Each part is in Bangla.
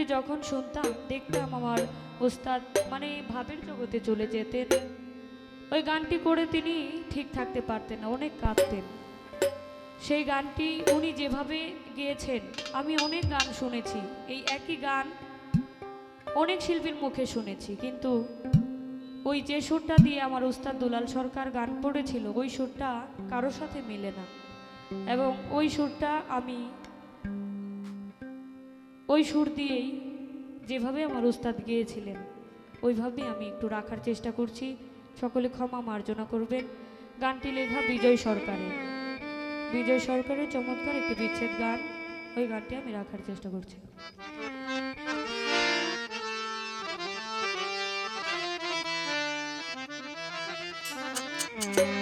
গানটি যখন শুনতাম, দেখতাম আমার ওস্তাদ মানে ভাবের জগতে চলে যেতেন। ওই গানটি করে তিনি ঠিক থাকতে পারতেন না, অনেক কাঁদতেন। সেই গানটি উনি যেভাবে গেয়েছেন, আমি অনেক গান শুনেছি, এই একই গান অনেক শিল্পীর মুখে শুনেছি, কিন্তু ওই যে সুরটা দিয়ে আমার উস্তাদ দুলাল সরকার গান পড়েছিল, ওই সুরটা কারোর সাথে মিলে না। এবং ওই সুরটা আমি ওই সুর দিয়েই যেভাবে আমার উস্তাদ গিয়েছিলেন ওইভাবেই আমি একটু রাখার চেষ্টা করছি। সকলে ক্ষমা মার্জনা করবেন। গানটি লেখা বিজয় সরকারের বিজয় সরকারের চমৎকার একটি বিচ্ছেদ গান। ওই গানটি আমি রাখার চেষ্টা করছি। নাম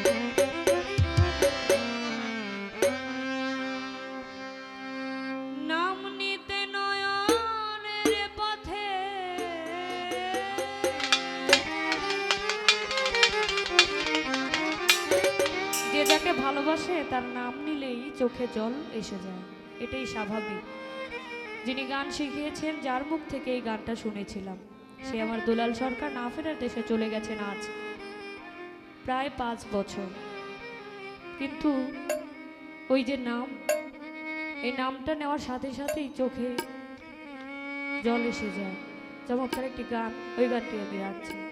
ভালোবাসে, তার নাম নিলেই চোখে জল এসে যায়। এটাই স্বাভাবিক। যিনি গান শিখিয়েছেন, যার মুখ থেকে এই গানটা শুনেছিলাম। সে আমার দুলাল সরকার না ফেরার দেশে চলে গেছেন আজ। প্রায় পাঁচ বছর। কিন্তু ওই যে নাম, এই নামটা নেওয়ার সাথে সাথেই চোখে জল এসে যায়। চমৎকার একটি গান, ওই গানটি আমি রাখছি।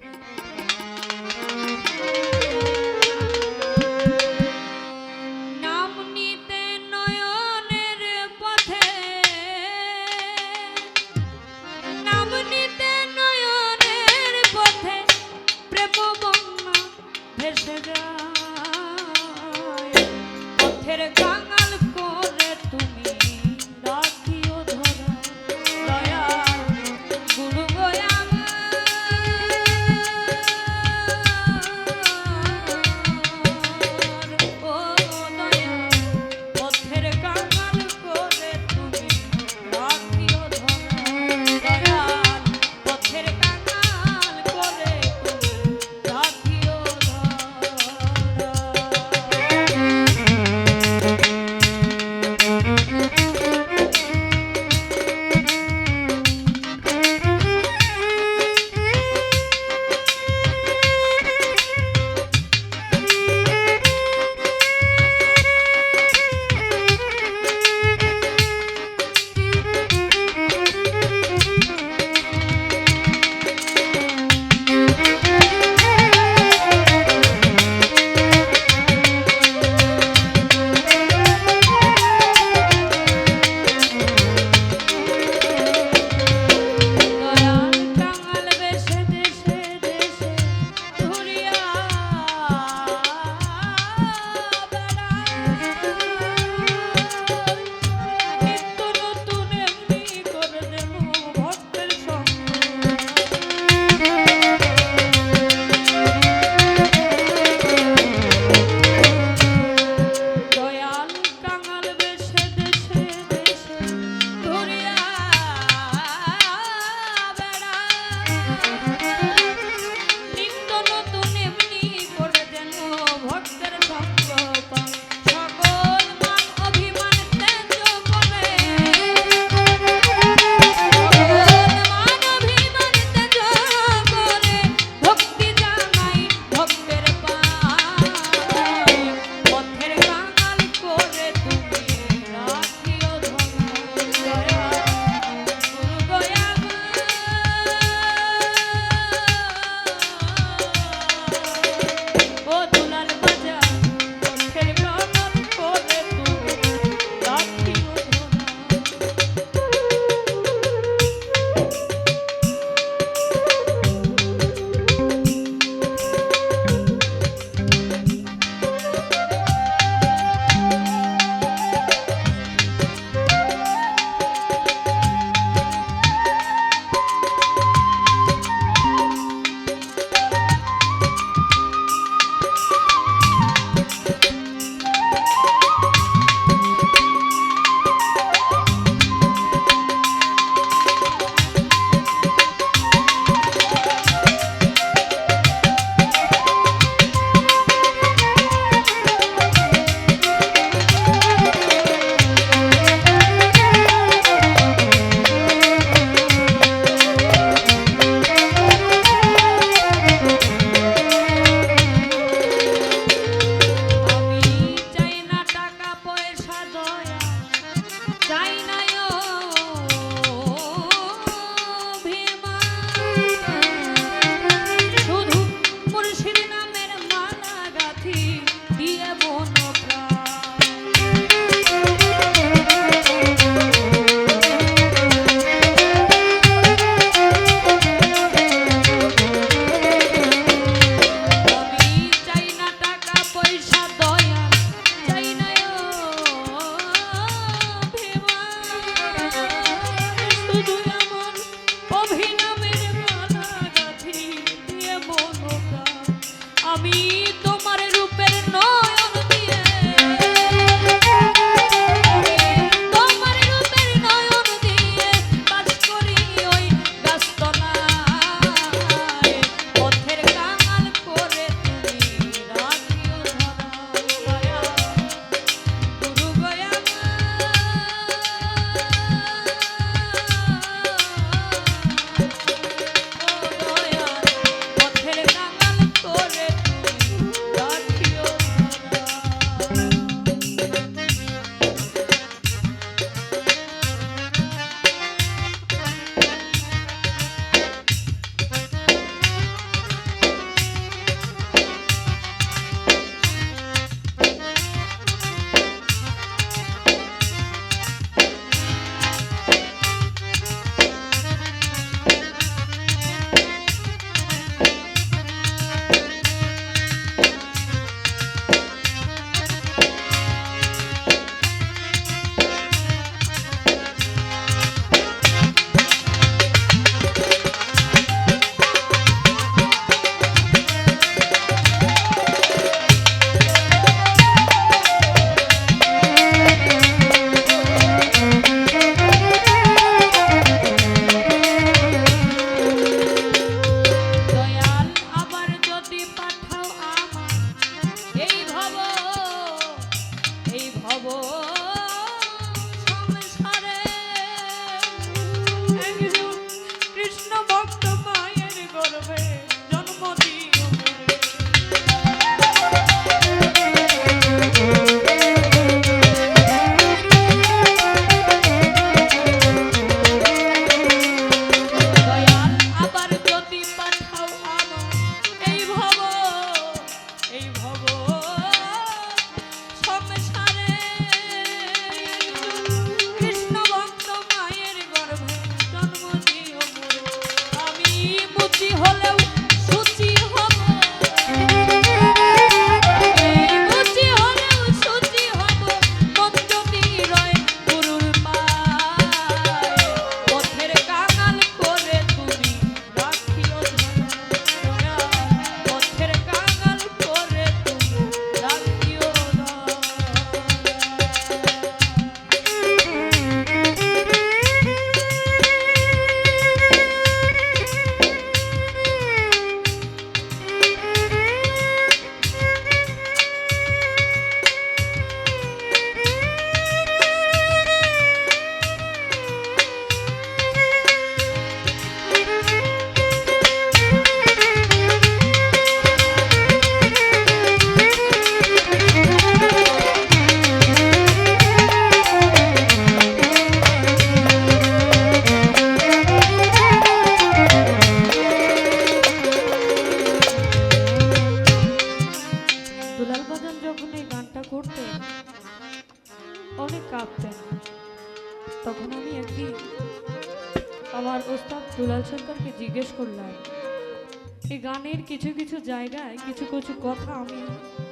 কিছু কথা আমি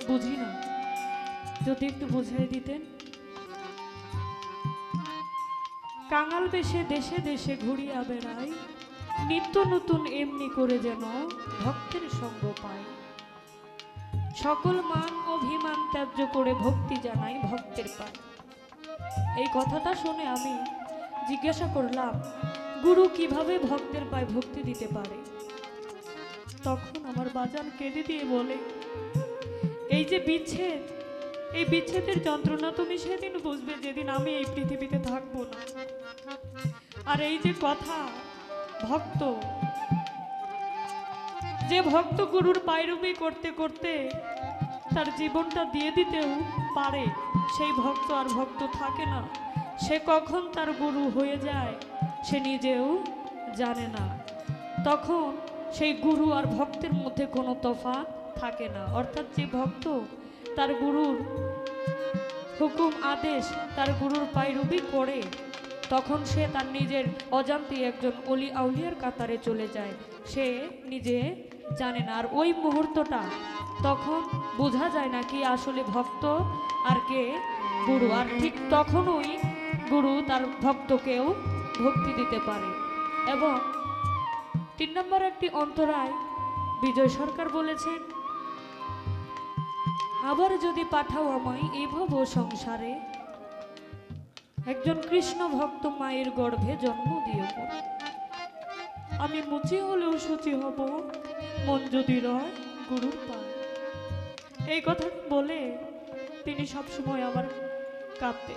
বুঝি না। যদি একটু বুঝিয়ে দিতেন। কাঙাল বেশে দেশে দেশে ঘুরিয়া বেড়াই, নিত্য নতুন এমনি করে যেন ভক্তের সঙ্গ পায় সকল মান অভিমান ত্যায্য করে ভক্তি জানাই ভক্তের পায়। এই কথাটা শুনে আমি জিজ্ঞাসা করলাম, গুরু কীভাবে ভক্তের পায় ভক্তি দিতে পারে? তখন আমার বাজান কেঁদে দিয়ে বলে, এই যে বিচ্ছেদ, এই বিচ্ছেদের যন্ত্রণা তুমি সেদিন বুঝবে যেদিন আমি এই পৃথিবীতে থাকব না। আর এই যে কথা, ভক্ত, যে ভক্ত গুরুর পায়রবি করতে করতে তার জীবনটা দিয়ে দিতেও পারে, সেই ভক্ত আর ভক্ত থাকে না। সে কখন তার গুরু হয়ে যায় সে নিজেও জানে না। তখন সেই গুরু আর ভক্তের মধ্যে কোনো তফাৎ থাকে না। অর্থাৎ যে ভক্ত তার গুরুর হুকুম, আদেশ তার গুরুর পায়রবি করে, তখন সে তার নিজের অজান্তে একজন অলি আউলিয়ার কাতারে চলে যায়। সে নিজে জানে না। আর ওই মুহূর্তটা তখন বোঝা যায় না কি আসলে ভক্ত আর কে গুরু। আর ঠিক তখনই গুরু তার ভক্তকেও ভক্তি দিতে পারে। এবং তিন নম্বর একটি অন্তরায় বিজয় সরকার বলেছেন, আবার যদি পাঠাও আমায় এই ভব সংসারে, একজন কৃষ্ণ ভক্ত মায়ের গর্ভে জন্ম দিও। আমি মুচি হলেও সুচি হব, মন যদি রয় গুরুর পায়। এই কথা বলে তিনি সবসময় আমার কাঁদতে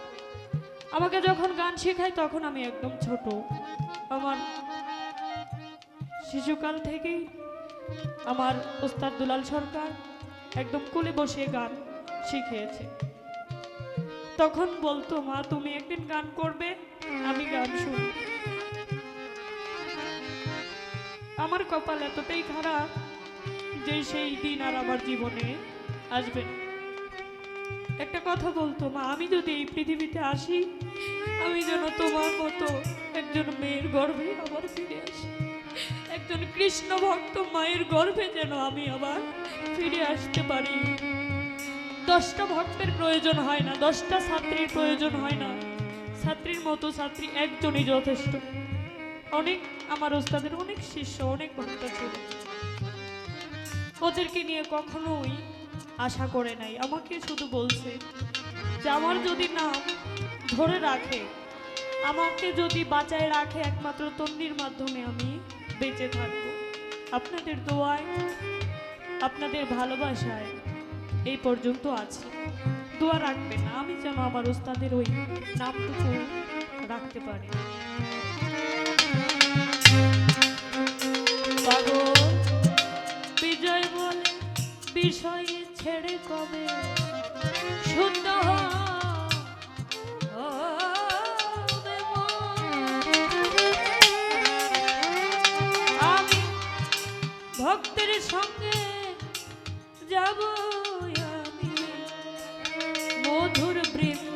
আমাকে যখন গান শেখায় তখন আমি একদম ছোট। আমার শিশুকাল থেকেই আমার ওস্তাদ দুলাল সরকার একদম কুলে বসে গান শিখিয়েছে। তখন বলতো, মা, তুমি একদিন গান করবে, আমি গান শুনব। আমার কপাল এতটাই খারাপ যে সেই দিন আর আমার জীবনে আসবে। একটা কথা বলতো, মা, আমি যদি এই পৃথিবীতে আসি, আমি যেন তোমার মতো একজন মেয়ের গর্ভে আবার ফিরে আসি। একজন কৃষ্ণ ভক্ত মায়ের গর্ভে যেন আমি আবার ফিরে আসতে পারি। দশটা ভক্তের প্রয়োজন হয় না, দশটা ছাত্রীর প্রয়োজন হয় না। ছাত্রীর মতো ছাত্রী একজনই যথেষ্ট। অনেক আমার ওস্তাদের অনেক শিষ্য, অনেক ভক্ত ছিল ওদেরকে নিয়ে কখনোই আশা করে নাই। আমাকে শুধু বলছে যে আমার যদি নাম ধরে রাখে, আমাকে যদি বাঁচায় রাখে একমাত্র তন্নির মাধ্যমে আমি বেঁচে থাকব। আপনাদের দোয়ায়, আপনাদের ভালোবাসায় এই পর্যন্ত আছে। দোয়া রাখবেন না, আমি যেন আমার ওস্তাদের ওই নামটুকু রাখতে পারি। বিজয় বলে বিষয় মধুর বৃন্দাবন